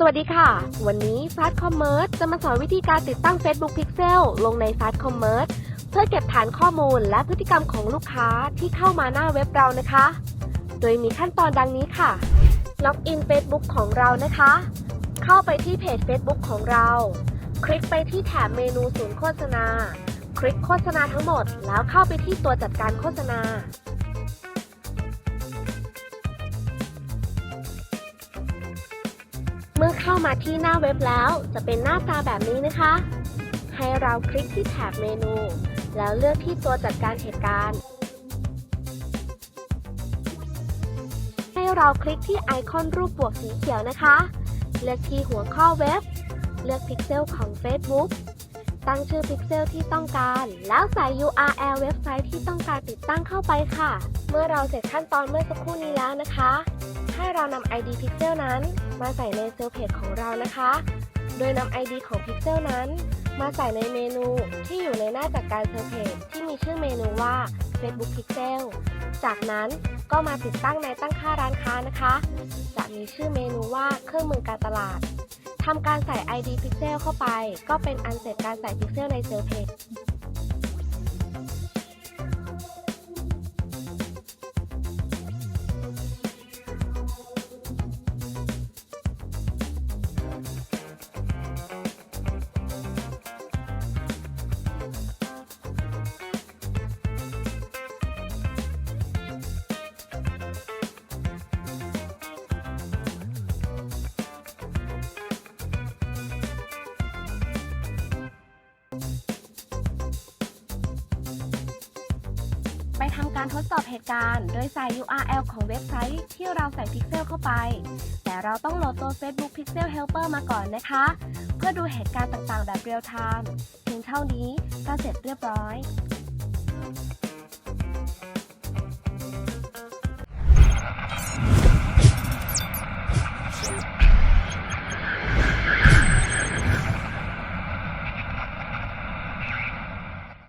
สวัสดีค่ะ วันนี้ Fast Commerce จะมาสอนวิธีการติดตั้ง Facebook Pixel ลงใน Fast Commerce เพื่อเก็บฐานข้อมูลและพฤติกรรมของลูกค้าที่เข้ามาหน้าเว็บเรานะคะ โดยมีขั้นตอนดังนี้ค่ะ ล็อกอิน Facebook ของเรานะคะ เข้าไปที่เพจ Facebook ของเรา คลิกไปที่แถบเมนูศูนย์โฆษณา คลิกโฆษณาทั้งหมด แล้วเข้าไปที่ตัวจัดการโฆษณา มื่อเข้ามาที่หน้าเว็บแล้ว จะเป็นหน้าตาแบบนี้นะคะ ให้เราคลิกที่แถบเมนู แล้วเลือกที่ตัวจัดการเหตุการณ์ ให้เราคลิกที่ไอคอนรูปบวกสีเขียวนะคะ เลือกที่หัวข้อเว็บ เลือกพิกเซลของ Facebook ตั้งชื่อพิกเซลที่ต้องการ แล้วใส่ URL เว็บไซต์ที่ต้องการติดตั้งเข้าไปค่ะ เมื่อเราเสร็จขั้นตอนเมื่อสักครู่นี้แล้วนะคะ ให้เรานำ ID Pixel นั้น มาใส่ในเซลล์เพจของเรานะคะ โดยนำ ID ของ Pixel นั้น มาใส่ในเมนูที่อยู่ในหน้าจัดการเซลล์เพจที่มีชื่อเมนูว่า Facebook Pixel จากนั้นก็มาติดตั้งในตั้งค่าร้านค้านะคะ จะมีชื่อเมนูว่าเครื่องมือการตลาดทำการใส่ ID Pixel เข้าไป ก็เป็นอันเสร็จการใส่ Pixel ในเซลล์เพจ ไปทำการทดสอบเหตุการณ์ โดยใส่ URL ของเว็บไซต์ที่เราใส่พิกเซลเข้าไป แต่เราต้องโหลดตัว Facebook Pixel Helper มาก่อนนะคะ เพื่อดูเหตุการณ์ต่างๆ แบบเรียลไทม์เพียงเท่านี้ก็เสร็จเรียบร้อย